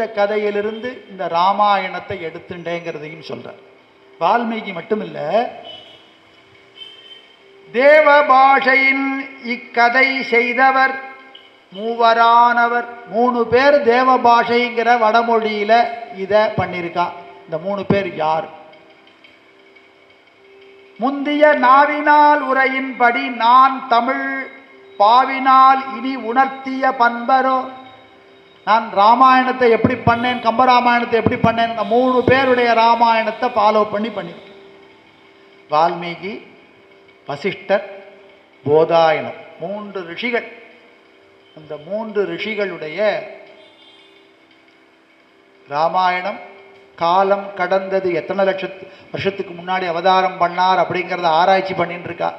இந்த கதையிலிருந்து இந்த ராமாயணத்தை எடுத்துட்டேங்கிறதையும் சொல்கிறார் வால்மீகி மட்டும் இல்லை தேவ பாஷையின் இக்கதை செய்தவர் மூவரானவர் மூணு பேர் தேவ பாஷைங்கிற வடமொழியில இதை பண்ணியிருக்கா இந்த மூணு பேர் யார்? முந்திய நாவினால் உரையின்படி நான் தமிழ் பாவினால் இனி உணர்த்திய பண்பரோ நான் ராமாயணத்தை எப்படி பண்ணேன் கம்பராமாயணத்தை எப்படி பண்ணேன் மூணு பேருடைய ராமாயணத்தை ஃபாலோ பண்ணி பண்ணியிருக்கேன் வால்மீகி வசிஷ்டர் போதாயனர் மூன்று ரிஷிகள். அந்த மூன்று ரிஷிகளுடைய ராமாயணம் காலம் கடந்தது எத்தனை லட்சத்து வருஷத்துக்கு முன்னாடி அவதாரம் பண்ணார் அப்படிங்கிறத ஆராய்ச்சி பண்ணிட்டு இருக்கா.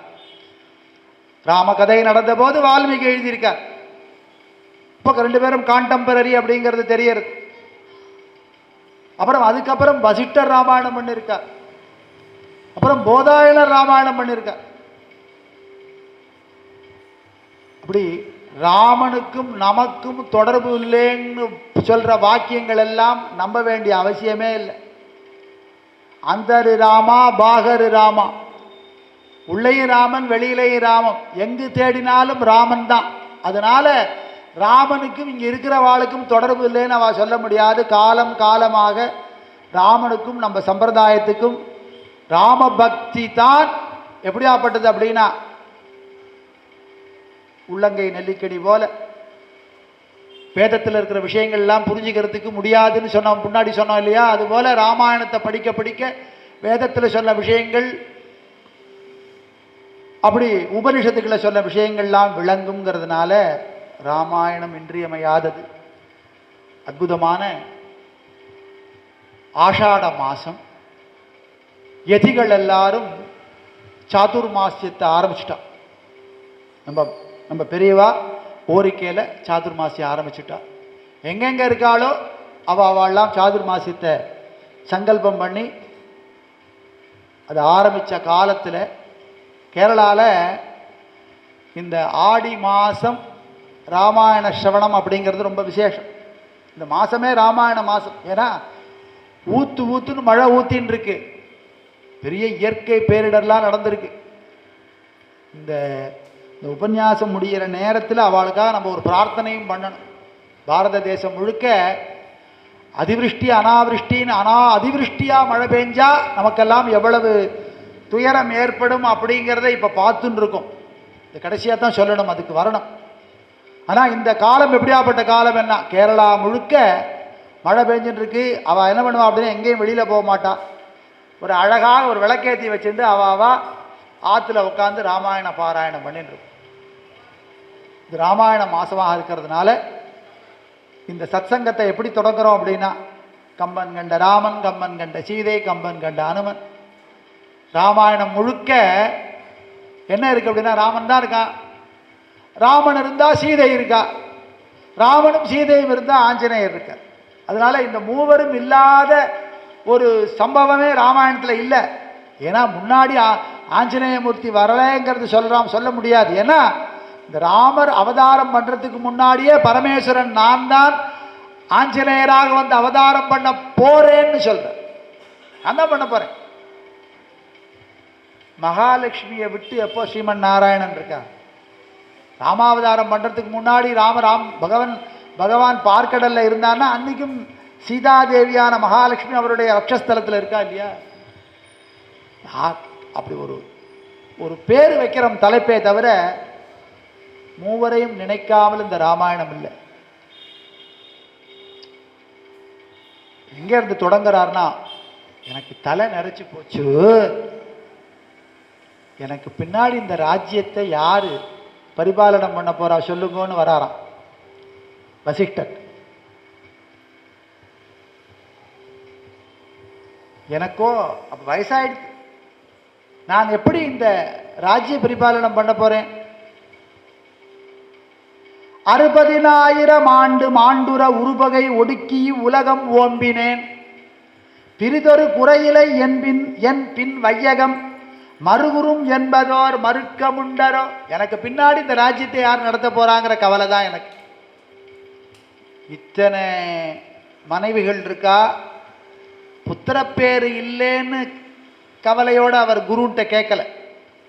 ராமகதை நடந்தபோது வால்மீகி எழுதியிருக்கார். இப்போ ரெண்டு பேரும் கான்டெம்பரரி அப்படிங்கிறது தெரியறது அப்புறம் அதுக்கப்புறம் வசிஷ்டர் ராமாயணம் பண்ணியிருக்கார் அப்புறம் போதாயனர் ராமாயணம் பண்ணியிருக்க அப்படி ராமனுக்கும் நமக்கும் தொடர்பு இல்லைன்னு சொல்ற வாக்கியங்கள் எல்லாம் நம்ப வேண்டிய அவசியமே இல்லை. அந்தரு ராமா பாகரு ராமா. உள்ளேயும் ராமன் வெளியிலேயும் ராமம். எங்கு தேடினாலும் ராமன் தான். அதனால ராமனுக்கும் இங்கே இருக்கிற வாளுக்கும் தொடர்பு இல்லைன்னு அவள் சொல்ல முடியாது. காலம் காலமாக ராமனுக்கும் நம்ம சம்பிரதாயத்துக்கும் ராம பக்தி தான் எப்படியாப்பட்டது அப்படின்னா உள்ளங்கை நெல்லிக்கடி போல. வேதத்தில் இருக்கிற விஷயங்கள்லாம் புரிஞ்சுக்கிறதுக்கு முடியாதுன்னு சொன்னோம் முன்னாடி சொன்னோம் இல்லையா? அதுபோல் ராமாயணத்தை படிக்க படிக்க வேதத்தில் சொன்ன விஷயங்கள் அப்படி உபனிஷத்துக்களை சொன்ன விஷயங்கள்லாம் விளங்குங்கிறதுனால ராமாயணம் இன்றியமையாதது. அற்புதமான ஆஷாட மாசம். யதிகள் எல்லாரும் சாதுர்மாசியத்தை ஆரம்பிச்சிட்டா. நம்ம நம்ம பெரியவா ஓரிக்கையில் சாதுர்மாசியம் ஆரம்பிச்சுட்டா. எங்கெங்கே இருக்காளோ அவள்லாம் அவெல்லாம் சாதுர்மாசியத்தை சங்கல்பம் பண்ணி அது ஆரம்பித்த காலத்தில் கேரளாவில் இந்த ஆடி மாதம் ராமாயண சிரவணம் அப்படிங்கிறது ரொம்ப விசேஷம். இந்த மாதமே ராமாயண மாதம் ஏன்னா ஊத்து ஊத்துன்னு மழை ஊத்தின்னு இருக்கு பெரிய இயற்கை பேரிடர்லாம் நடந்திருக்கு. இந்த இந்த உபன்யாசம் முடிகிற நேரத்தில் அவளுக்காக நம்ம ஒரு பிரார்த்தனையும் பண்ணணும். பாரத தேசம் முழுக்க அதிவிருஷ்டி அனாவிருஷ்டின்னு அனா அதிவிருஷ்டியாக மழை பெஞ்சா நமக்கெல்லாம் எவ்வளவு துயரம் ஏற்படும் அப்படிங்கிறத இப்போ பார்த்துன்னு இருக்கோம் இந்த கடைசியாக தான் சொல்லணும் அதுக்கு வரணும். ஆனால் இந்த காலம் எப்படியாப்பட்ட காலம் என்ன? கேரளா முழுக்க மழை பெஞ்சுட்டு இருக்கு அவள் என்ன பண்ணுவா அப்படின்னா எங்கேயும் வெளியில் போக மாட்டாள் ஒரு அழகாக ஒரு விளக்கேற்றி வச்சுட்டு அவள் அவ ஆற்றுல உட்காந்து ராமாயண பாராயணம் பண்ணிட்டு இது ராமாயண மாசமாக இருக்கிறதுனால இந்த சத்சங்கத்தை எப்படி தொடங்குறோம் அப்படின்னா கம்பன் கண்ட ராமன் கம்பன் கண்ட சீதை கம்பன் கண்ட அனுமன். ராமாயணம் முழுக்க என்ன இருக்குது அப்படின்னா ராமன் தான் இருக்கான். ராமன் இருந்தால் சீதை இருக்கா? ராமனும் சீதையும் இருந்தால் ஆஞ்சநேயர் இருக்கார். அதனால இந்த மூவரும் இல்லாத ஒரு சம்பவமே ராமாயணத்தில் இல்லை. ஏன்னா முன்னாடி ஆ- ஆஞ்சநேயமூர்த்தி வரலைங்கிறது சொல்றாம் சொல்ல முடியாது. ஏன்னா இந்த ராமர் அவதாரம் பண்ணுறதுக்கு முன்னாடியே பரமேஸ்வரன் நான் தான் ஆஞ்சநேயராக வந்து அவதாரம் பண்ண போகிறேன்னு சொல்கிறேன் நான் தான் பண்ண போகிறேன் மகாலட்சுமியை விட்டு எப்போ ஸ்ரீமன் நாராயணன் இருக்கா ராமாவதாரம் பண்ணுறதுக்கு முன்னாடி ராம ராம் பகவான் பகவான் பார்க்கடலில் இருந்தான்னா அன்றைக்கும் சீதாதேவியான மகாலட்சுமி அவருடைய ரட்சஸ்தலத்தில் இருக்கா இல்லையா? யா- அப்படி ஒரு ஒரு பேர் வைக்கிறோம் தலைப்பே தவிர மூவரையும் நினைக்காமல் இந்த ராமாயணம் இல்லை. எங்கேருந்து இருந்து எனக்கு தலை நிறைச்சி போச்சு. எனக்கு பின்னாடி இந்த ராஜ்யத்தை யாரு பரிபாலனம் பண்ண போறா சொல்லுங்கன்னு வராராம். வசிஷ்டன். எனக்கோ அப்போ வயசாயிடுச்சு. நான் எப்படி இந்த ராஜ்ய பரிபாலனம் பண்ண போகிறேன் அறுபதினாயிரம் ஆண்டு மாண்டுர உருபகை ஒடுக்கி உலகம் ஓம்பினேன். பிரிதொரு குறையிலை என்பின் என் பின் வையகம். மறுகுறும் என்பதோர் மறுக்க முண்டரோ? எனக்கு பின்னாடி இந்த ராஜ்யத்தை யார் நடத்த போகிறாங்கிற கவலை தான் எனக்கு. இத்தனை மனைவிகள் இருக்கா? புத்திரப்பேறு இல்லைன்னு கவலையோடு அவர் குருன்ட்ட கேட்கல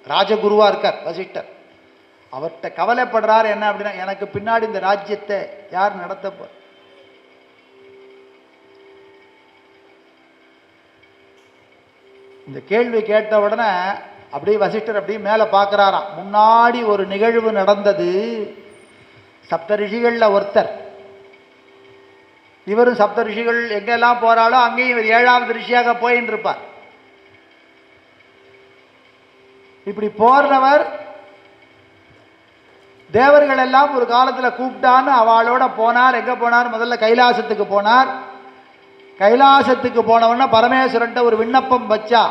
ராஜகுருவாக இருக்கார் வசிஷ்டர். அவர்கிட்ட கவலைப்படுறார் என்ன அப்படின்னா எனக்கு பின்னாடி இந்த ராஜ்யத்தை யார் நடத்த போ இந்த கேள்வி கேட்ட உடனே அப்படியே வசிஷ்டர் அப்படியே மேலே பார்க்குறாராம். முன்னாடி ஒரு நிகழ்வு நடந்தது. சப்த ரிஷிகளில் ஒருத்தர். இவரும் சப்த ரிஷிகள் எங்கெல்லாம் போகிறாலோ அங்கேயும் இவர் ஏழாவது ரிஷியாக போயின்னு இருப்பார் இப்படி போறவர் தேவர்கள் எல்லாம் ஒரு காலத்தில் கூப்பிட்டான்னு அவளோட போனார். எங்கே போனார்? முதல்ல கைலாசத்துக்கு போனார். கைலாசத்துக்கு போனவொன்னே பரமேஸ்வரன்ட்ட ஒரு விண்ணப்பம் வச்சா.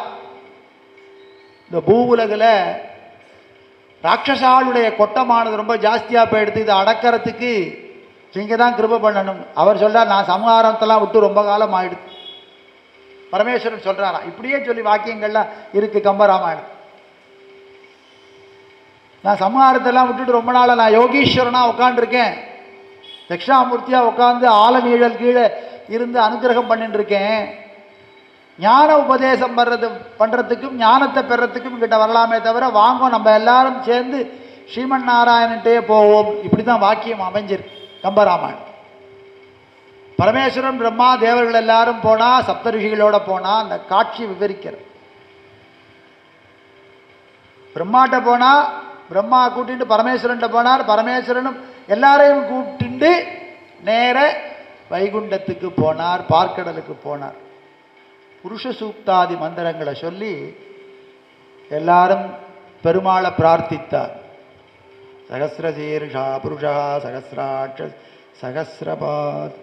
இந்த பூவுலகில் ராட்சசாளுடைய கொட்டமானது ரொம்ப ஜாஸ்தியாக போயிடுது. இதை அடக்கிறதுக்கு நீங்கள் தான் கிருப பண்ணணும். அவர் சொல்கிறார் நான் சம்ஹாரத்தெல்லாம் விட்டு ரொம்ப காலம் ஆயிடுது. பரமேஸ்வரன் சொல்கிறாராம் இப்படியே சொல்லி வாக்கியங்கள்லாம் இருக்குது கம்பராமாயணம் நான் சம்ஹாரத்தெல்லாம் விட்டுட்டு ரொம்ப நாளாக நான் யோகீஸ்வரனாக உட்காண்டிருக்கேன் தட்சிணாமூர்த்தியாக உட்காந்து ஆலநீழல் கீழே இருந்து அனுகிரகம் பண்ணிட்டு இருக்கேன் ஞான உபதேசம் வர்றது பண்ணுறதுக்கும் ஞானத்தை பெறத்துக்கும் கிட்ட வரலாமே தவிர வாங்கும் நம்ம எல்லாரும் சேர்ந்து ஸ்ரீமன் நாராயணன்ட்டே போவோம். இப்படி தான் வாக்கியம் அமைஞ்சிருக்கு கம்பராமாயணம். பரமேஸ்வரன் பிரம்மா தேவர்கள் எல்லாரும் போனால் சப்த போனால் அந்த காட்சி விவரிக்கிறது பிரம்மாட்ட போனால் பிரம்மா கூட்டிகிட்டு பரமேஸ்வரன்ட்ட போனார் பரமேஸ்வரனும் எல்லாரையும் கூப்பிட்டு நேர வைகுண்டத்துக்கு போனார் பார்க்கடலுக்கு போனார். புருஷ சூக்தாதி மந்திரங்களை சொல்லி எல்லாரும் பெருமாளை பிரார்த்தித்தார். சகசிரசீர்ஷா புருஷா சகசிராட்ச சகசிரபாத்.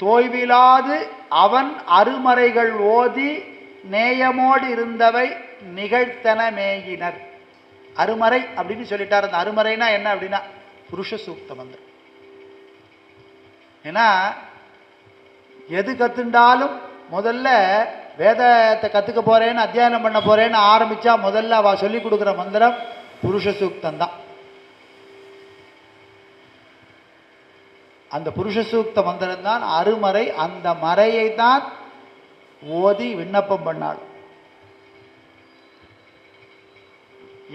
தோய்விலாது அவன் அருமறைகள் ஓதி நேயமோடு இருந்தவை நிகழ்த்தன மேயினர் அருமறை அப்படின்னு சொல்லிட்டார். அந்த அருமறைனா என்ன அப்படின்னா புருஷ சூக்த மந்திரம் ஏன்னா எது கத்துண்டாலும் முதல்ல வேதத்தை கற்றுக்க போறேன்னு அத்தியாயனம் பண்ண போறேன்னு ஆரம்பிச்சா முதல்ல அவ சொல்லி கொடுக்குற மந்திரம் புருஷ சூக்தம் தான். அந்த புருஷ சூக்த மந்திரம் தான் அருமறை. அந்த மறையை தான் ஓதி விண்ணப்பம் பண்ணாள்.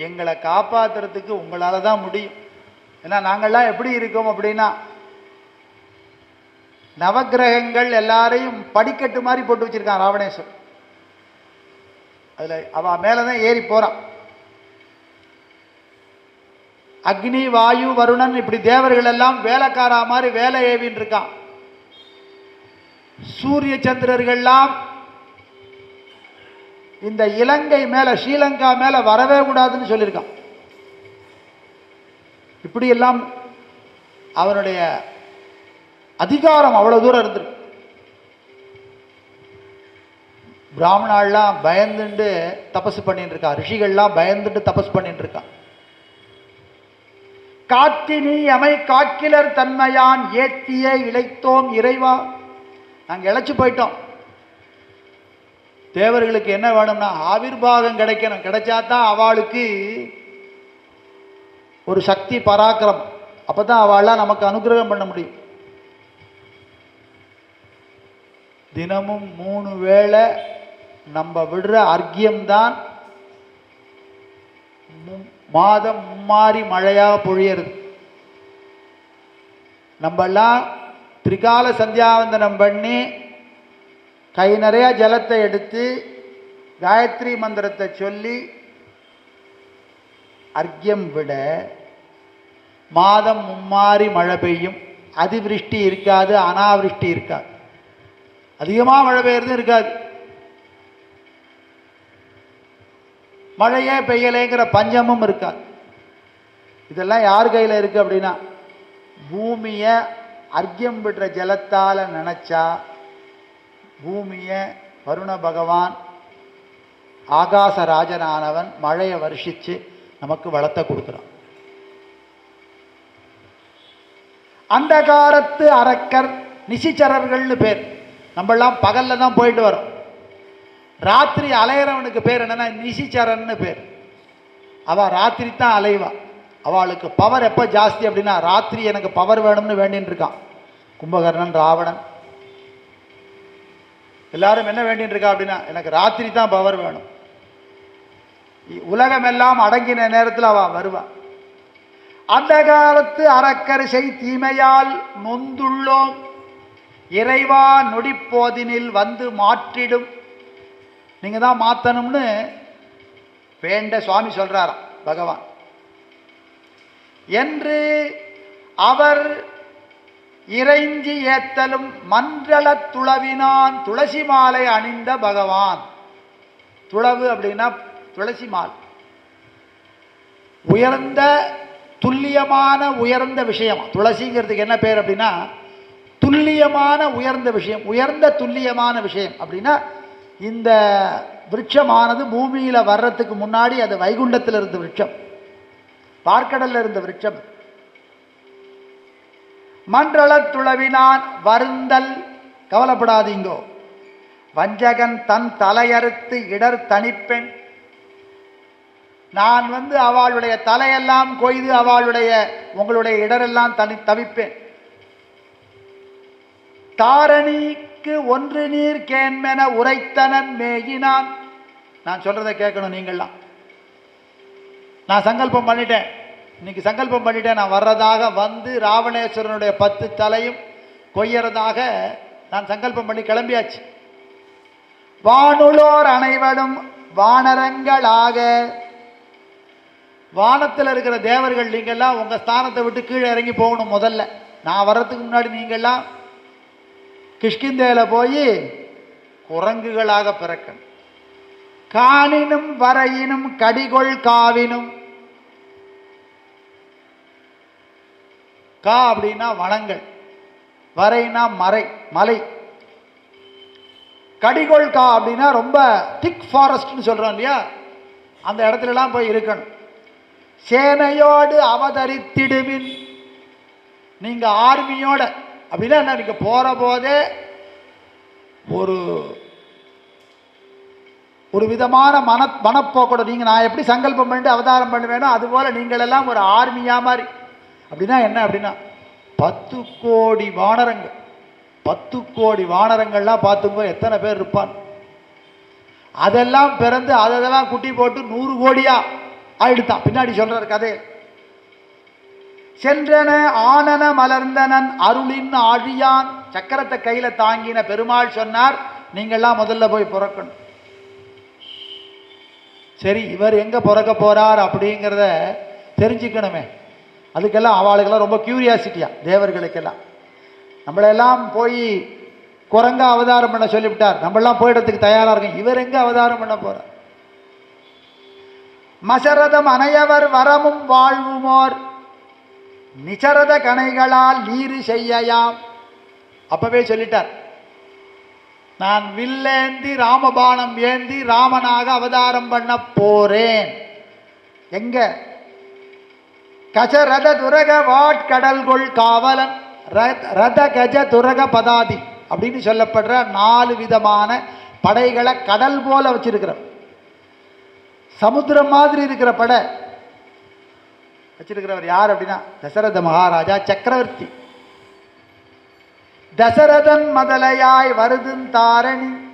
எங்களை காப்பாத்துறதுக்கு உங்களால் தான் முடியும். ஏன்னா நாங்கள்லாம் எப்படி இருக்கோம் அப்படின்னா நவக்கிரகங்கள் எல்லாரையும் படிக்கட்டு மாதிரி போட்டு வச்சிருக்கான் ராவணேஸ்வர் அதில் அவன் மேலே தான் ஏறி போகிறான் அக்னி வாயு வருணன் இப்படி தேவர்கள் எல்லாம் வேலைக்காரா மாதிரி வேலை ஏவின்னு இருக்கான். சூரிய சந்திரர்கள்லாம் இந்த இலங்கை மேலே ஸ்ரீலங்கா மேலே வரவே கூடாதுன்னு சொல்லியிருக்கான். இப்படியெல்லாம் அவனுடைய அதிகாரம் அவ்வளோ தூரம் இருந்திருக்கு. பிராமணாலாம் பயந்துண்டு தபசு பண்ணிட்டு இருக்கா ரிஷிகள்லாம் பயந்துட்டு தபஸ் பண்ணிட்டு இருக்கான் காத்தினி அமை காக்கிலர் தன்மையான் ஏத்திய இளைத்தோம் இறைவா. நாங்கள் இழைச்சி போயிட்டோம். தேவர்களுக்கு என்ன வேணும்னா ஆவிர்வாகம் கிடைக்கணும். கிடைச்சா தான் அவளுக்கு ஒரு சக்தி பராக்கிரம் அப்போ தான் அவள்லாம் நமக்கு அனுகிரகம் பண்ண முடியும். தினமும் மூணு வேளை நம்ம விடுற அர்க்கியம்தான் மாதம் மும்மாறி மழையாக பொழியறது. நம்மெல்லாம் திரிகால சந்தியாவந்தனம் பண்ணி கை நிறைய ஜலத்தை எடுத்து காயத்ரி மந்திரத்தை சொல்லி அர்க்கியம் விட மாதம் மும்மாறி மழை பெய்யும். அதிவிருஷ்டி இருக்காது அனாவிருஷ்டி இருக்காது. அதிகமாக மழை பெய்யறதும் இருக்காது. மழையே பெய்யலைங்கிற பஞ்சமும் இருக்காது. இதெல்லாம் யார் கையில் இருக்குது அப்படின்னா பூமியை அர்க்கியம் விடுற ஜலத்தால் நினச்சா பூமியை வருண பகவான் ஆகாசராஜனானவன் மழையை வருஷித்து நமக்கு வளத்தை கொடுக்குறான். அந்தகாரத்து அரக்கர் நிசிச்சரர்கள்னு பேர். நம்மெல்லாம் பகலில் தான் போயிட்டு வரோம். ராத்திரி அலையிறவனுக்கு பேர் என்னன்னா நிசிச்சரன்னு பேர். அவள் ராத்திரி தான் அலைவா. அவளுக்கு பவர் எப்போ ஜாஸ்தி அப்படின்னா ராத்திரி எனக்கு பவர் வேணும்னு வேண்டின்னு இருக்கான். கும்பகர்ணன் ராவணன் எல்லாரும் என்ன வேண்டின்னு இருக்கா அப்படின்னா எனக்கு ராத்திரி தான் பவர் வேணும். உலகமெல்லாம் அடங்கின நேரத்தில் அவன் வருவா அந்த காலத்து அறக்கரிசை தீமையால் நொந்துள்ளோம். இறைவா நொடிப்போதினில் வந்து மாற்றிடும். நீங்கள் தான் மாற்றணும்னு வேண்ட சுவாமி சொல்கிறாராம் பகவான். என்று அவர் இறைஞ்சி ஏத்தலும் மன்றளத் துளவினான் துளசி மாலை அணிந்த பகவான். துளவு அப்படின்னா துளசி மால். உயர்ந்த துல்லியமான உயர்ந்த விஷயம். துளசிங்கிறதுக்கு என்ன பேர் அப்படின்னா துல்லியமான உயர்ந்த விஷயம். உயர்ந்த துல்லியமான விஷயம் அப்படின்னா இந்த விருட்சமானது பூமியில் வர்றதுக்கு முன்னாடி அது வைகுண்டத்தில் இருந்த விருட்சம். பார்க்கடலில் இருந்த விருட்சம். மன்றளத் துளவினான் வருந்தல். கவலைப்படாதீங்கோ. வஞ்சகன் தன் தலையறுத்து இடர் தனிப்பெண் நான் வந்து அவளுடைய தலையெல்லாம் கொய்து அவளுடைய உங்களுடைய இடரெல்லாம் தனி தவிப்பேன். தாரணிக்கு ஒன்று நீர் கேண்மென உரைத்தனன் மேகினான் நான் சொல்றதை கேட்கணும் நீங்கள்லாம். நான் சங்கல்பம் பண்ணிட்டேன். இன்னைக்கு சங்கல்பம் பண்ணிட்டேன் நான் வர்றதாக வந்து ராவணேஸ்வரனுடைய பத்து தலையும் கொய்யறதாக நான் சங்கல்பம் பண்ணி கிளம்பியாச்சு. வானுளோர் அனைவரும் வானரங்களாக. வானத்தில் இருக்கிற தேவர்கள் நீங்கள்லாம் உங்கள் ஸ்தானத்தை விட்டு கீழே இறங்கி போகணும் முதல்ல. நான் வர்றதுக்கு முன்னாடி நீங்கள்லாம் கிஷ்கிந்தேல போய் குரங்குகளாக பிறக்கணும். காணினும் வரையினும் கடிகொள் காவினும் கா அப்படின்னா வனங்கள் வரைனா மறை மலை. கடிகோல் கா அப்படின்னா ரொம்ப திக் ஃபாரஸ்ட்னு சொல்கிறோம் இல்லையா? அந்த இடத்துலலாம் போய் இருக்கணும். சேனையோடு அவதரித்திடுமின். நீங்கள் ஆர்மியோட அப்படின்னா என்ன நீங்கள் போகிற போதே ஒரு ஒரு விதமான மன மனப்போக்கோட நீங்கள் நான் எப்படி சங்கல்பம் பண்ணிட்டு அவதாரம் பண்ணுவேனோ அதுபோல் நீங்களெல்லாம் ஒரு ஆர்மியாக மாதிரி அப்படின்னா என்ன அப்படின்னா பத்து கோடி வானரங்கள் பத்து கோடி வானரங்கள்லாம் பார்த்துங்க எத்தனை பேர் இருப்பான்? அதெல்லாம் பிறந்து அதெல்லாம் குட்டி போட்டு நூறு கோடியா ஆயிடுத்தான். பின்னாடி சொல்றார் கதை. சென்றன ஆனன மலர்ந்தனன் அருளின் ஆழியான். சக்கரத்தை கையில தாங்கின பெருமாள் சொன்னார் நீங்கள்லாம் முதல்ல போய் பிறக்கணும். சரி இவர் எங்க பிறக்க போறார் அப்படிங்கிறத தெரிஞ்சுக்கணுமே. அதுக்கெல்லாம் அவளுக்கெல்லாம் ரொம்ப கியூரியாசிட்டியா தேவர்களுக்கெல்லாம். நம்மளெல்லாம் போய் குரங்கா அவதாரம் பண்ண சொல்லிவிட்டார். நம்மளாம் போயிடத்துக்கு தயாராக இருக்கும். இவர் எங்கே அவதாரம் பண்ண போகிறார் மசரதம் அனையவர் வரமும் வாழ்வுமோர். நிசரத கணைகளால் நீரு செய்யயாம். அப்பவே சொல்லிட்டார். நான் வில்லேந்தி ராமபாணம் ஏந்தி ராமனாக அவதாரம் பண்ண போறேன். எங்க? கஜரத துரக வாட்கடல்கொள் காவலன். ரத- ரத கஜ துரக பதாதி அப்படின்னு சொல்லப்படுற நாலு விதமான படைகளை கடல் போல வச்சிருக்கிறோம் சமுத்திரம் மாதிரி இருக்கிற படை. வச்சிருக்கிறவர் யார் அப்படின்னா தசரத மகாராஜா சக்கரவர்த்தி. தசரதன் மதலையாய் வருதும் தாரணி.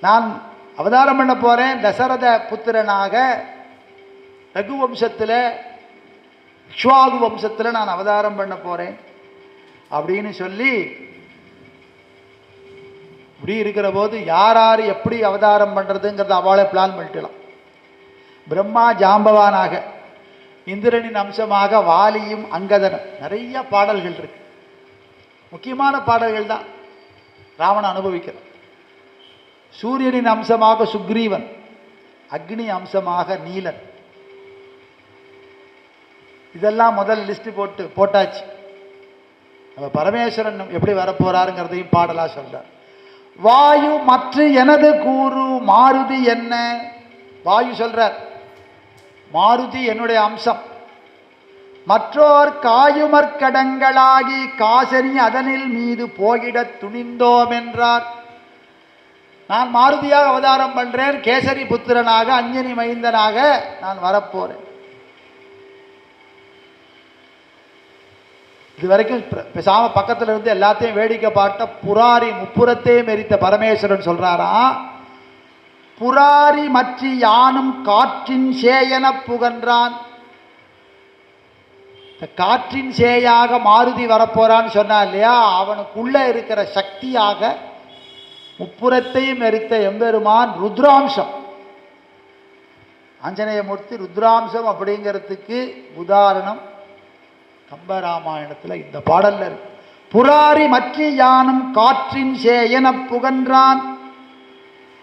நான் அவதாரம் பண்ண போறேன் தசரத புத்திரனாக ரகு வம்சத்தில் இக்ஷ்வாகு வம்சத்தில் நான் அவதாரம் பண்ண போகிறேன் அப்படின்னு சொல்லி இப்படி இருக்கிற போது யார் யார் எப்படி அவதாரம் பண்ணுறதுங்கிறத அவளே பிளான் பண்ணிட்டலாம். பிரம்மா ஜாம்பவானாக இந்திரனின் அம்சமாக வாலியும் அங்கதனும். நிறைய பாடல்கள் இருக்கு. முக்கியமான பாடல்கள் தான் ராவணன் அனுபவிக்கிறான். சூரியனின் அம்சமாக சுக்ரீவன் அக்னி அம்சமாக நீலன். இதெல்லாம் முதல் லிஸ்ட்டு போட்டு போட்டாச்சு. நம்ம பரமேஸ்வரன் எப்படி வரப்போறாருங்கிறதையும் பாடலாக சொல்கிறார் வாயு மற்ற எனது கூறு மாருதி என்ன? வாயு சொல்கிறார் மாருதி என்னுடைய அம்சம். மற்றோர் காயுமற்கடங்களாகி காசரி அதனில் மீது போகிடத் துணிந்தோம் என்றார் நான் மாருதியாக அவதாரம் பண்ணுறேன் கேசரி புத்திரனாக அஞ்சனி மைந்தனாக நான் வரப்போகிறேன் இது வரைக்கும் பேசாமல் பக்கத்தில் இருந்து எல்லாத்தையும் வேடிக்கை பார்த்த புராரி முப்புறத்தையும் எரித்த பரமேஸ்வரன் சொல்கிறாராம் புராரி மற்றி யானும் காற்றின் சேயன புகன்றான். இந்த காற்றின் சேயாக மாருதி வரப்போறான்னு சொன்னா இல்லையா? அவனுக்குள்ளே இருக்கிற சக்தியாக முப்புறத்தையும் எரித்த எம்பெருமான் ருத்ராம்சம். ஆஞ்சநேயமூர்த்தி ருத்ராம்சம் அப்படிங்கிறதுக்கு உதாரணம். கம்பராமாயணத்தில் இந்த பாடல்ல இருக்கு. புராரி மற்றி யானும் காற்றின் சேயன புகன்றான்.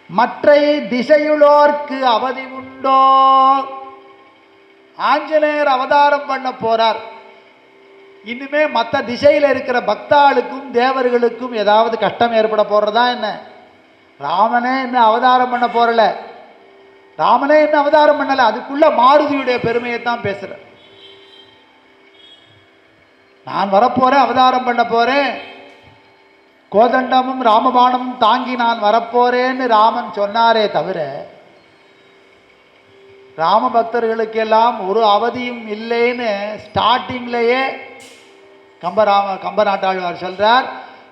மற்றை திசையுளோர்க்கு அவதி உண்டோ? ஆஞ்சநேயர் அவதாரம் பண்ண போறார். இனிமே மற்ற திசையில் இருக்கிற பக்தாளுக்கும் தேவர்களுக்கும் ஏதாவது கஷ்டம் ஏற்பட போறதா என்ன? ராமனே இன்னும் அவதாரம் பண்ண போறல? ராமனே இன்னும் அவதாரம் பண்ணலை? அதுக்குள்ள மாருதியுடைய பெருமையை தான் பேசுற நான் வரப்போகிறேன் அவதாரம் பண்ண போகிறேன் கோதண்டமும் ராமபாணமும் தாங்கி நான் வரப்போறேன்னு ராமன் சொன்னாரே தவிர ராம பக்தர்களுக்கெல்லாம் ஒரு அவதியும் இல்லைன்னு ஸ்டார்டிங்லேயே கம்பராம கம்பநாட்டாழ்வார் சொல்கிறார்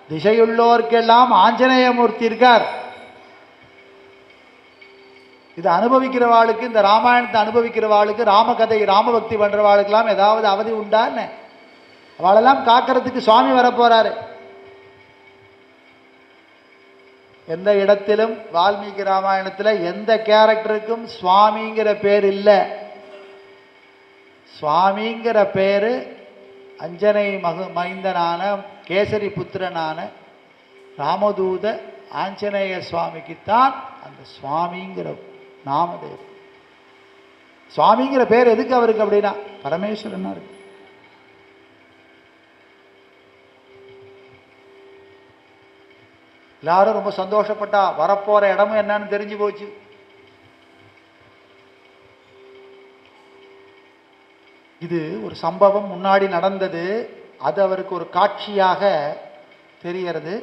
திசையுள்ளோர்க்கெல்லாம் ஆஞ்சநேயமூர்த்தி இருக்கார். இது அனுபவிக்கிறவாளுக்கு இந்த ராமாயணத்தை அனுபவிக்கிறவாளுக்கு ராமகதை ராமபக்தி பண்ணுறவாளுக்கெல்லாம் ஏதாவது அவதி உண்டான்னு அவளெல்லாம் காக்கிறதுக்கு சுவாமி வரப்போகிறாரு எந்த இடத்திலும் வால்மீகி ராமாயணத்தில் எந்த கேரக்டருக்கும் சுவாமிங்கிற பேர் இல்லை. சுவாமிங்கிற பேர் அஞ்சனை மகு மைந்தனான கேசரி புத்திரனான ராமதூத ஆஞ்சநேய சுவாமிக்குத்தான் அந்த சுவாமிங்கிற நாமதேவ் சுவாமிங்கிற பேர் எதுக்கு அவருக்கு அப்படின்னா பரமேஸ்வரனாக இருக்கு. எல்லாரும் ரொம்ப சந்தோஷப்பட்டா வரப்போகிற இடமும் என்னன்னு தெரிஞ்சு போச்சு. இது ஒரு சம்பவம் முன்னாடி நடந்தது. அது அவருக்கு ஒரு காட்சியாக தெரியறது.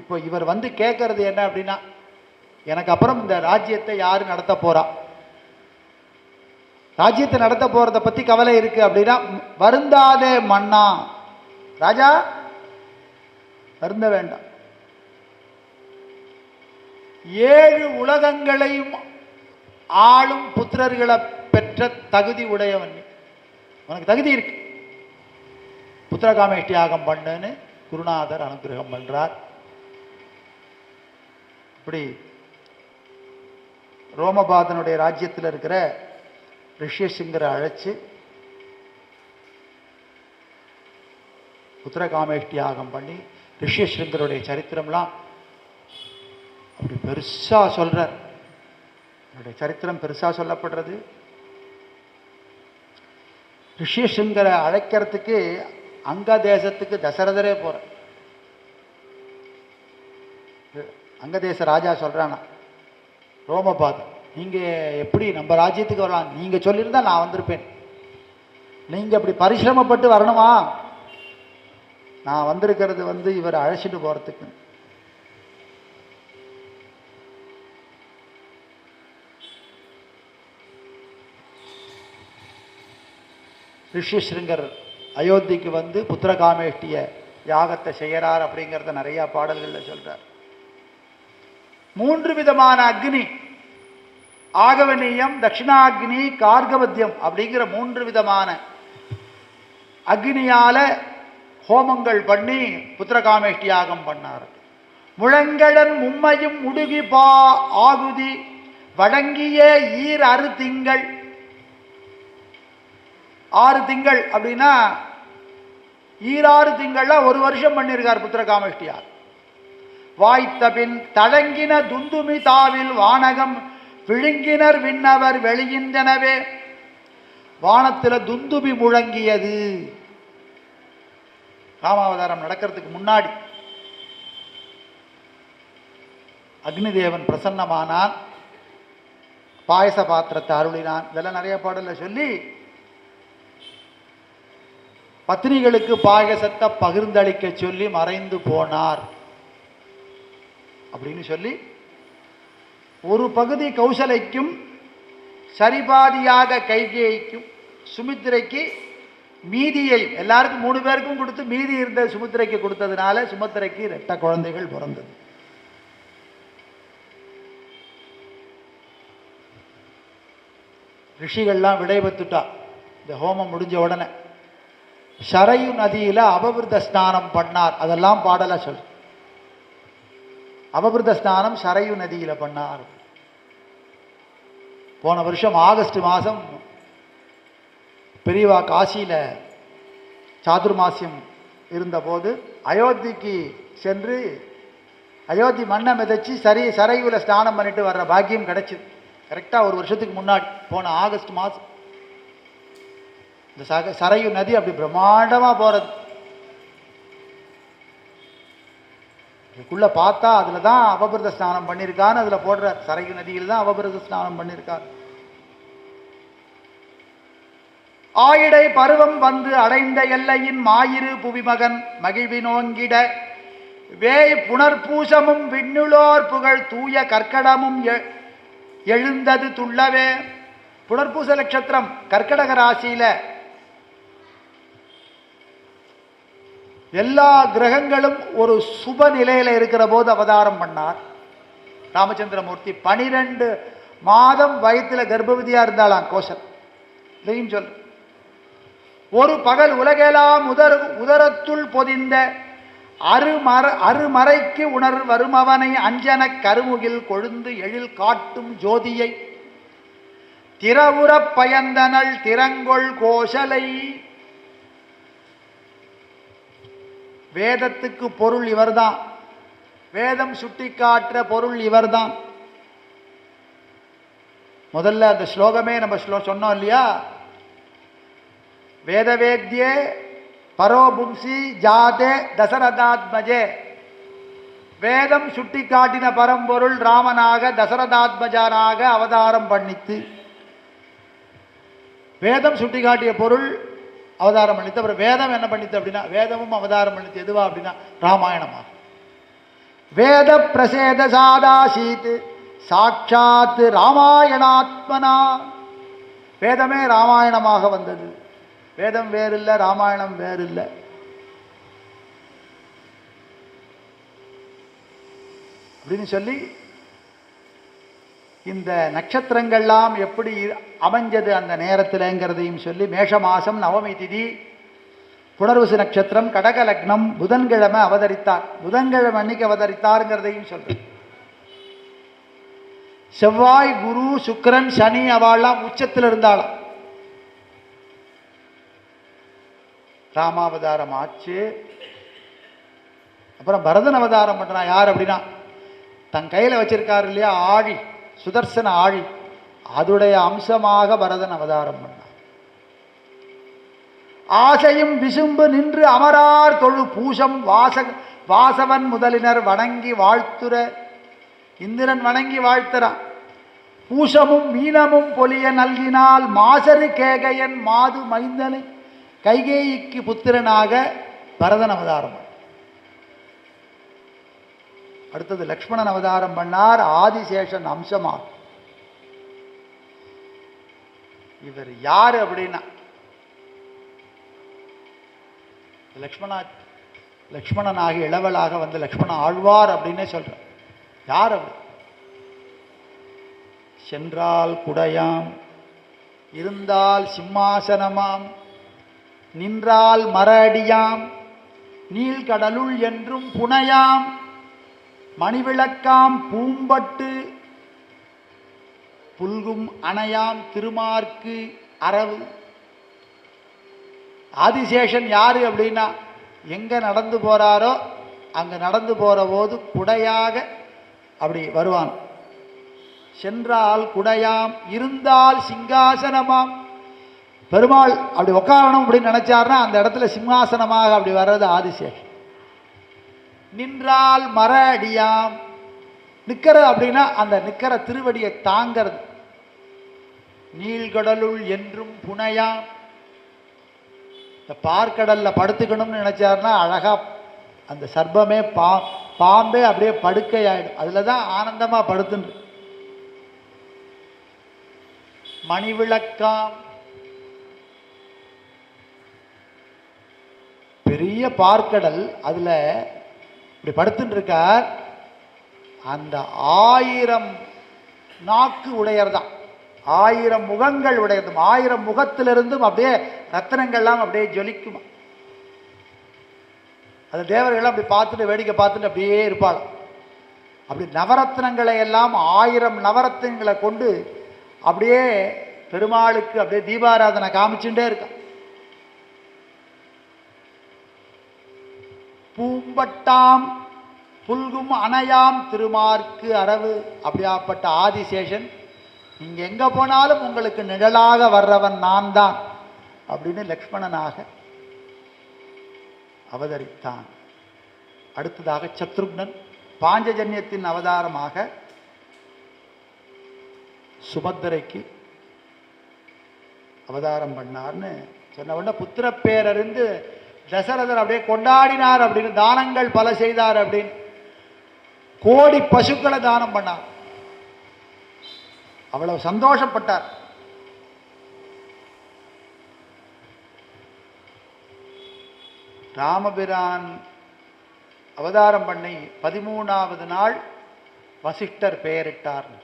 இப்போ இவர் வந்து கேட்கறது என்ன அப்படின்னா எனக்கு அப்புறம் இந்த ராஜ்யத்தை யார் நடத்த போறா? ராஜ்யத்தை நடத்த போறதை பத்தி கவலை இருக்கு அப்படின்னா வருந்தாதே மன்னா. ராஜா வருந்த வேண்டாம். ஏழு உலகங்களையும் ஆளும் புத்திரர்களை பெற்ற தகுதி உடையவன் உனக்கு தகுதி இருக்கு. புத்திரகாமேஷ்டி யாகம் பண்ணுன்னு குருநாதர் அனுகிரகம் பண்றார். இப்படி ரோமபாதனுடைய ராஜ்யத்தில் இருக்கிற ரிஷியசிங்கரை அழைச்சு புத்திரகாமேஷ்டி யாகம் பண்ணி ரிஷ்யசிங்கருடைய சரித்திரம்லாம் அப்படி பெருசாக சொல்கிறார் என்னுடைய சரித்திரம் பெருசாக சொல்லப்படுறது. ரிஷிசிங்கரை அழைக்கிறதுக்கு அங்க தேசத்துக்கு தசரதரே போற அங்கதேச ராஜா சொல்றானா ரோமபாதம் நீங்கள் எப்படி நம்ம ராஜ்யத்துக்கு வரலாம்? நீங்கள் சொல்லியிருந்தா நான் வந்திருப்பேன். நீங்கள் அப்படி பரிசிரமப்பட்டு வரணுமா? நான் வந்திருக்கிறது வந்து இவர் அழைச்சிட்டு போறதுக்கு. ரிஷிஸ்ருங்கர் அயோத்திக்கு வந்து புத்திரகாமேஷ்டிய யாகத்தை செய்யறார் அப்படிங்கிறத நிறைய பாடல்கள்ல சொல்கிறார் மூன்று விதமான அக்னி. ஆகவனீயம் தட்சிணாக்னி கார்கவத்தியம் அப்படிங்கிற மூன்று விதமான அக்னியால ஹோமங்கள் பண்ணி புத்திரகாமேஷ்டி யாகம் பண்ணார். முழங்கடன் மும்மையும் முடுகி பா ஆகுதி வழங்கிய ஈர் அறு திங்கள். ஆறு திங்கள் அப்படின்னா ஈராறு திங்கள்ல ஒரு வருஷம் பண்ணியிருக்கார் புத்திரகாமேஷ்டியார். வாய்த்த பின் தழங்கின துந்துமி தாவில் வானகம் விழுங்கினர் விண்ணவர் வெளியின்றனவே. வானத்தில் துந்துபி முழங்கியது. ராமாவதாரம் நடக்கிறதுக்கு முன்னாடி அக்னிதேவன் பிரசன்னமானான் பாயச பாத்திரத்தை அருளினான். இதெல்லாம் நிறைய பாடலில் சொல்லி பத்னிகளுக்கு பாயசத்தை பகிர்ந்தளிக்க சொல்லி மறைந்து போனார் அப்படின்னு சொல்லி ஒரு பகுதி கௌசலைக்கும் சரிபாதியாக கைகேய்க்கும் சுமித்திரைக்கு மீதியை எல்லாருக்கும் மூணு பேருக்கும் கொடுத்து மீதி இருந்த சுமுத்திரைக்கு கொடுத்ததுனால சுமுத்திரைக்கு ரெட்ட குழந்தைகள் பிறந்தது. ரிஷிகள்லாம் விடைபெற்றுட்டா. இந்த ஹோமம் முடிஞ்ச உடனே. சரையு நதியில் அபவிருத ஸ்நானம் பண்ணார். அதெல்லாம் பாடல சொல் அபவிருத ஸ்நானம் சரையு நதியில் பண்ணார். போன வருஷம் ஆகஸ்ட் மாதம் பெரியவா காசியில் சாதுர்மாசியம் இருந்தபோது அயோத்திக்கு சென்று அயோத்தி மண்ணை மிதைச்சு சரி சரையுல ஸ்நானம் பண்ணிட்டு வர்ற பாக்கியம் கிடச்சிது. கரெக்டாக ஒரு வருஷத்துக்கு முன்னாடி போன ஆகஸ்ட் மாதம் இந்த சக சரையு நதி அப்படி பிரம்மாண்டமாக போகிறது இதுக்குள்ளே பார்த்தா அதில் தான் அவபிரத ஸ்நானம் பண்ணியிருக்கான்னு அதில் போடுற சரையு நதியில் தான் அவபிரத ஸ்நானம் பண்ணியிருக்காரு ஆயிடை பருவம் வந்து அடைந்த எல்லையின் மாயிரு புவிமகன் மகிழ்வினோங்கிட. வேய் புனர்பூசமும் விண்ணுளோர் புகழ் தூய கற்கடமும் எ- எழுந்தது துள்ளவே. புனர்பூச நட்சத்திரம் கர்க்கடக ராசியில. எல்லா கிரகங்களும் ஒரு சுப நிலையில இருக்கிற போது அவதாரம் பண்ணார். ராமச்சந்திரமூர்த்தி பனிரெண்டு மாதம் வயத்தில் கர்ப்பவதியா இருந்தாலாம் கோஷன். இதையும் சொல்லு. ஒரு பகல் உலகெல்லாம் உதர் உதரத்துள் பொதிந்த அருமர அருமறைக்கு உணர் வருமவனை அஞ்சனக் கருமுகில் கொழுந்து எழில் காட்டும் ஜோதியை திறவுறப் பயந்தனள் திறங்கொள் கோசலை வேதத்துக்கு பொருள் இவர்தான். வேதம் சுட்டிக்காட்டுற பொருள் இவர்தான். முதல்ல அந்த ஸ்லோகமே நம்ம சொன்னோம் இல்லையா? வேதவேத்யே பரோபும்சி ஜாதே தசரதாத்மஜே. வேதம் சுட்டி காட்டின பரம்பொருள் ராமனாக தசரதாத்மஜானாக அவதாரம் பண்ணித்து வேதம் சுட்டி காட்டிய பொருள் அவதாரம் பண்ணித்து அப்புறம் வேதம் என்ன பண்ணித்து அப்படின்னா வேதமும் அவதாரம் பண்ணித்து எதுவா அப்படின்னா ராமாயணமாக வேத பிரசேத சாதாசீத் சாட்சாத் ராமாயணாத்மனா. வேதமே ராமாயணமாக வந்தது. வேதம் வேறில்லை ராமாயணம் வேறில்லை. அப்படின்னு சொல்லி இந்த நட்சத்திரங்கள்லாம் எப்படி அமைஞ்சது அந்த நேரத்தில்ங்கிறதையும் சொல்லி மேஷ மாசம் நவமி திதி புனர்வசு நட்சத்திரம் கடக லக்னம் புதன்கிழமை அவதரித்தார். புதன்கிழமை அன்னைக்கு அவதரித்தாருங்கிறதையும் சொல்றேன் செவ்வாய் குரு சுக்கரன் சனி அவள்லாம் உச்சத்தில் இருந்தாலும் ராமாவதாரம் ஆச்சு. அப்புறம் பரதன் அவதாரம் பண்ணுறான் யார் அப்படின்னா தன் கையில் வச்சிருக்காரு இல்லையா ஆழி சுதர்சன ஆழி. அதுடைய அம்சமாக பரதன் அவதாரம் பண்ணான் ஆசையும் விசும்பு நின்று அமரார் தொழு பூசம் வாச வாசவன் முதலினர் வணங்கி வாழ்த்துற இந்திரன் வணங்கி வாழ்த்துறான். பூசமும் மீனமும் பொலிய நல்கினால் மாசரு கேகையன் மாது மைந்தனை. கைகேயிக்கு புத்திரனாக பரதன் அவதாரம். அடுத்தது லக்ஷ்மணன் அவதாரம் பண்ணார் ஆதிசேஷன் அம்சமாக இவர் யார் அப்படின்னா? லக்ஷ்மணா லக்ஷ்மணனாக இளவலாக வந்து லக்ஷ்மண ஆழ்வார் அப்படின்னே சொல்றார். யார் அவர்? சென்றால் குடையாம் இருந்தால் சிம்மாசனமாம் நின்றால் மர அடியாம் நீள்கடலுள் என்றும் புனையாம் மணிவிளக்காம் பூம்பட்டு புல்கும் அணையாம் திருமார்க்கு அரவு. ஆதிசேஷன் யாரு அப்படின்னா எங்க நடந்து போறாரோ அங்க நடந்து போற போது குடையாக அப்படி வருவான். சென்றால் குடையாம் இருந்தால் சிங்காசனமாம். பெருமாள் அப்படி உட்காரணும் அப்படின்னு நினைச்சாருன்னா அந்த இடத்துல சிம்மாசனமாக அப்படி வர்றது ஆதிசேஷன். நின்றால் மர அடியாம் நிற்கிறது அப்படின்னா அந்த நிற்கிற திருவடியை தாங்கிறது. நீள்கடலுள் என்றும் புனையாம். இந்த பார்க்கடலில் படுத்துக்கணும்னு நினச்சாருன்னா அழகாக அந்த சர்ப்பமே பா பாம்பே அப்படியே படுக்கையாயிடும். அதில் தான் ஆனந்தமாக படுத்துன்னு மணி பெரிய பார்க்கடல் அதில் இப்படி படுத்துட்டு இருக்கார் அந்த ஆயிரம் நாக்கு உடையர்தான். ஆயிரம் முகங்கள் உடையதும். ஆயிரம் முகத்திலிருந்தும் அப்படியே ரத்தனங்கள்லாம் அப்படியே ஜொலிக்குமா அந்த தேவர்கள்லாம் அப்படி பார்த்துட்டு வேடிக்கை பார்த்துட்டு அப்படியே இருப்பாங்க. அப்படி நவரத்னங்களை எல்லாம் ஆயிரம் நவரத்னங்களை கொண்டு அப்படியே பெருமாளுக்கு அப்படியே தீபாராதனை காமிச்சுட்டே இருக்கான். பூம்பட்டாம் புல்கும் அணையாம் திருமார்க்கு அரவு அப்படியாப்பட்ட ஆதிசேஷன். இங்கே எங்கே போனாலும் உங்களுக்கு நிழலாக வர்றவன் நான் தான் அப்படின்னு லக்ஷ்மணனாக அவதரித்தான். அடுத்ததாக சத்ருக்னன் பாஞ்சஜன்யத்தின் அவதாரமாக சுபத்திரைக்கு அவதாரம் பண்ணார்னு சொன்ன உடனே புத்திரப்பேரறிந்து தசரதர் அப்படியே கொண்டாடினார் அப்படின்னு தானங்கள் பல செய்தார் அப்படின்னு. கோடி பசுக்களை தானம் பண்ணார். அவ்வளவு சந்தோஷப்பட்டார். ராமபிரான் அவதாரம் பண்ணி பதிமூணாவது நாள் வசிஷ்டர் பெயரிட்டார்.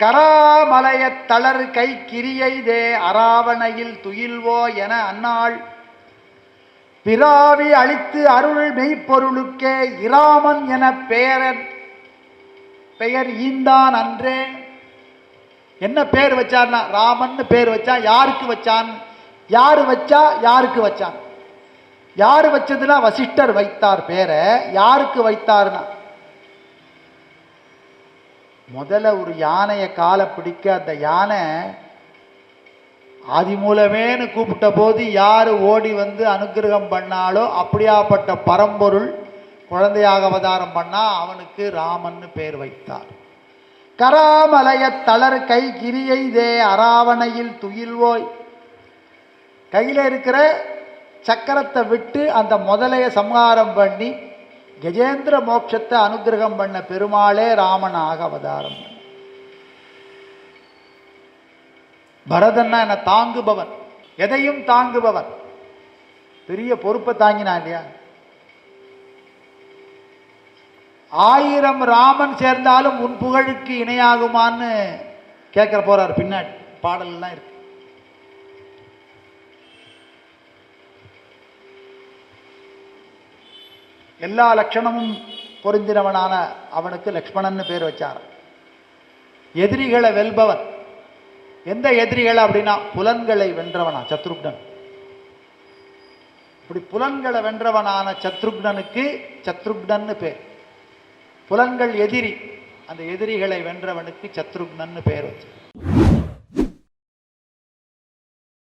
கராமலையத் தளர் கை கிரியைதே அராவணையில் துயில்வோ என அன்னாள். பிராவி அளித்து அருள் மெய்ப்பொருளுக்கே இராமன் என பெயரன் பெயர் ஈந்தான் அன்றே. என்ன பேர் வச்சார்னா ராமன்னு பேர் வச்சா யாருக்கு வச்சான்? யார் வச்சா யாருக்கு வச்சான்? யார் வச்சதுன்னா வசிஷ்டர் வைத்தார் பேரை. யாருக்கு வைத்தார்னா முதல்ல ஒரு யானையை காலை பிடிக்க அந்த யானை ஆதி மூலமேன்னு கூப்பிட்ட போது யார் ஓடி வந்து அனுக்கிரகம் பண்ணாலோ அப்படியாப்பட்ட பரம்பொருள் குழந்தையாக அவதாரம் பண்ணால் அவனுக்கு ராமன்னு பேர் வைத்தார். கராமலைய தளர் கை கிரியை தே அராவணையில் துயில்வோய். கையில் இருக்கிற சக்கரத்தை விட்டு அந்த முதலையை சம்ஹாரம் பண்ணி கஜேந்திர மோட்சத்தை அனுகிரகம் பண்ண பெருமாளே ராமனாக அவதாரம் பரதன்னா என்ன தாங்குபவன் எதையும் தாங்குபவன் பெரிய பொறுப்பை தாங்கினான் இல்லையா? ஆயிரம் ராமன் சேர்ந்தாலும் உன் புகழுக்கு இணையாகுமான்னு கேட்கிற போறார் பின்னாடி. பாடல்லாம் இருக்கு. எல்லா லட்சணமும் பொருந்தினவனான அவனுக்கு லக்ஷ்மணன்னு பேர் வச்சார் எதிரிகளை வெல்பவன். எந்த எதிரிகள் அப்படின்னா புலன்களை வென்றவனா சத்ருக்னன். இப்படி புலன்களை வென்றவனான சத்ருக்னனுக்கு சத்ருக்னன்னு பேர். புலன்கள் எதிரி அந்த எதிரிகளை வென்றவனுக்கு சத்ருக்னன்னு பேர் வச்சு.